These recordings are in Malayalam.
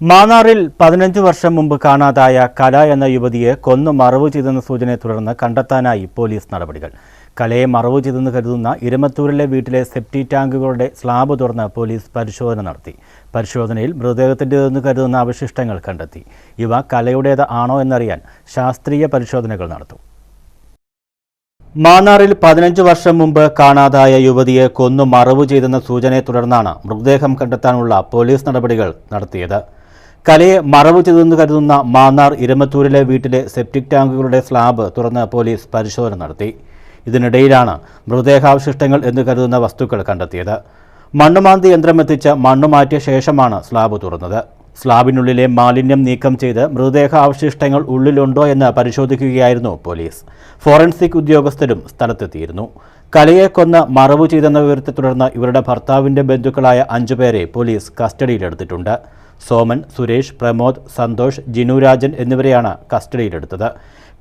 മാന്നാറിൽ പതിനഞ്ച് വർഷം മുമ്പ് കാണാതായ കല എന്ന യുവതിയെ കൊന്നു മറവ് ചെയ്തെന്ന സൂചനയെ തുടർന്ന് കണ്ടെത്താനായി പോലീസ് നടപടികൾ. കലയെ മറവ് ചെയ്തെന്ന് കരുതുന്ന ഇരമത്തൂരിലെ വീട്ടിലെ സെപ്റ്റി ടാങ്കുകളുടെ സ്ലാബ് തുറന്ന് പോലീസ് പരിശോധന നടത്തി. പരിശോധനയിൽ മൃതദേഹത്തിന്റെതെന്ന് കരുതുന്ന അവശിഷ്ടങ്ങൾ കണ്ടെത്തി. ഇവ കലയുടേത് ആണോ എന്നറിയാൻ ശാസ്ത്രീയ പരിശോധനകൾ നടത്തും. മാന്നാറിൽ പതിനഞ്ച് വർഷം മുമ്പ് കാണാതായ യുവതിയെ കൊന്നു മറവ് ചെയ്തെന്ന സൂചനയെ തുടർന്നാണ് മൃതദേഹം കണ്ടെത്താനുള്ള പോലീസ് നടപടികൾ നടത്തിയത്. കലയെ മറവ് ചെയ്തെന്ന് കരുതുന്ന മാന്നാർ ഇരമത്തൂരിലെ വീട്ടിലെ സെപ്റ്റിക് ടാങ്കുകളുടെ സ്ലാബ് തുറന്ന് പോലീസ് പരിശോധന നടത്തി. ഇതിനിടയിലാണ് മൃതദേഹാവശിഷ്ടങ്ങൾ എന്ന് കരുതുന്ന വസ്തുക്കൾ കണ്ടെത്തിയത്. മണ്ണുമാന്തി യന്ത്രം എത്തിച്ച് മണ്ണ് മാറ്റിയ ശേഷമാണ് സ്ലാബ് തുറന്നത്. സ്ലാബിനുള്ളിലെ മാലിന്യം നീക്കം ചെയ്ത് മൃതദേഹ അവശിഷ്ടങ്ങൾ ഉള്ളിലുണ്ടോ എന്ന് പരിശോധിക്കുകയായിരുന്നു പോലീസ്. ഫോറൻസിക് ഉദ്യോഗസ്ഥരും സ്ഥലത്തെത്തിയിരുന്നു. കലയെ കൊന്ന് മറവ് ചെയ്തെന്ന വിവരത്തെ തുടർന്ന് ഇവരുടെ ഭർത്താവിന്റെ ബന്ധുക്കളായ അഞ്ചുപേരെ പോലീസ് കസ്റ്റഡിയിലെടുത്തിട്ടുണ്ട്. സോമൻ സുരേഷ് പ്രമോദ് സന്തോഷ് ജിനുരാജൻ എന്നിവരെയാണ് കസ്റ്റഡിയിലെടുത്തത്.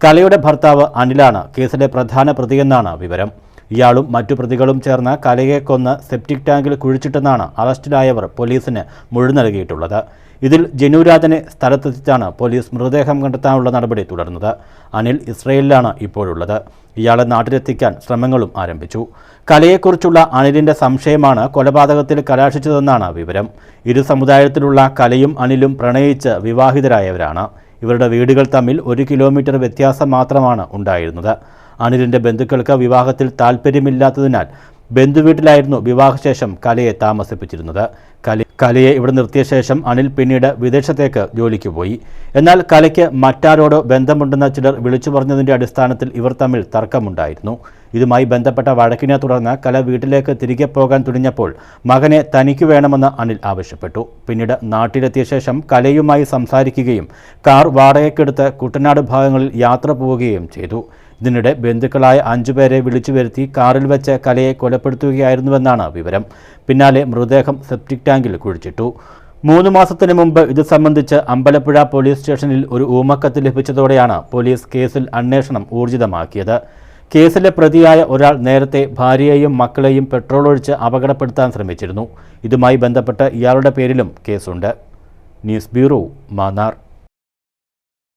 കലയുടെ ഭർത്താവ് അനിലാണ് കേസിലെ പ്രധാന പ്രതിയെന്നാണ് വിവരം. ഇയാളും മറ്റു പ്രതികളും ചേർന്ന് കലയെ കൊന്ന് സെപ്റ്റിക് ടാങ്കിൽ കുഴിച്ചിട്ടെന്നാണ് അറസ്റ്റിലായവർ പോലീസിന് മൊഴി നൽകിയിട്ടുള്ളത്. ഇതിൽ ജനുരാജനെ സ്ഥലത്തെത്തിച്ചാണ് പോലീസ് മൃതദേഹം കണ്ടെത്താനുള്ള നടപടി തുടർന്നത്. അനിൽ ഇസ്രയേലിലാണ് ഇപ്പോഴുള്ളത്. ഇയാളെ നാട്ടിലെത്തിക്കാൻ ശ്രമങ്ങളും ആരംഭിച്ചു. കലയെക്കുറിച്ചുള്ള അനിലിന്റെ സംശയമാണ് കൊലപാതകത്തിൽ കലാശിച്ചതെന്നാണ് വിവരം. ഇരു സമുദായത്തിലുള്ള കലയും അനിലും പ്രണയിച്ച് വിവാഹിതരായവരാണ്. ഇവരുടെ വീടുകൾ തമ്മിൽ ഒരു കിലോമീറ്റർ വ്യത്യാസം മാത്രമാണ് ഉണ്ടായിരുന്നത്. അനിലിന്റെ ബന്ധുക്കൾക്ക് വിവാഹത്തിൽ താല്പര്യമില്ലാത്തതിനാൽ ബന്ധുവീട്ടിലായിരുന്നു വിവാഹശേഷം കലയെ താമസിപ്പിച്ചിരുന്നത്. കല കലയെ ഇവിടെ നിർത്തിയ ശേഷം അനിൽ പിന്നീട് വിദേശത്തേക്ക് ജോലിക്ക് പോയി. എന്നാൽ കലയ്ക്ക് മറ്റാരോടോ ബന്ധമുണ്ടെന്ന ചിലർ വിളിച്ചു പറഞ്ഞതിന്റെ അടിസ്ഥാനത്തിൽ ഇവർ തമ്മിൽ തർക്കമുണ്ടായിരുന്നു. ഇതുമായി ബന്ധപ്പെട്ട വഴക്കിനെ തുടർന്ന് കല വീട്ടിലേക്ക് തിരികെ പോകാൻ തുനിഞ്ഞപ്പോൾ മകനെ തനിക്ക് വേണമെന്ന് അനിൽ ആവശ്യപ്പെട്ടു. പിന്നീട് നാട്ടിലെത്തിയ ശേഷം കലയുമായി സംസാരിക്കുകയും കാർ വാടകയ്ക്കെടുത്ത് കുട്ടനാട് ഭാഗങ്ങളിൽ യാത്ര പോവുകയും ചെയ്തു. ഇതിനിടെ ബന്ധുക്കളായ അഞ്ചുപേരെ വിളിച്ചു വരുത്തി കാറിൽ വെച്ച് കലയെ കൊലപ്പെടുത്തുകയായിരുന്നുവെന്നാണ് വിവരം. പിന്നാലെ മൃതദേഹം സെപ്റ്റിക് ടാങ്കിൽ കുഴിച്ചിട്ടു. മൂന്ന് മാസത്തിന് മുമ്പ് ഇത് സംബന്ധിച്ച് അമ്പലപ്പുഴ പോലീസ് സ്റ്റേഷനിൽ ഒരു ഊമക്കത്ത് ലഭിച്ചതോടെയാണ് പോലീസ് കേസിൽ അന്വേഷണം ഊർജിതമാക്കിയത്. കേസിലെ പ്രതിയായ ഒരാൾ നേരത്തെ ഭാര്യയെയും മക്കളെയും പെട്രോൾ ഒഴിച്ച് അപകടപ്പെടുത്താൻ ശ്രമിച്ചിരുന്നു. ഇതുമായി ബന്ധപ്പെട്ട് ഇയാളുടെ പേരിലും കേസുണ്ട്. News bureau Mannar.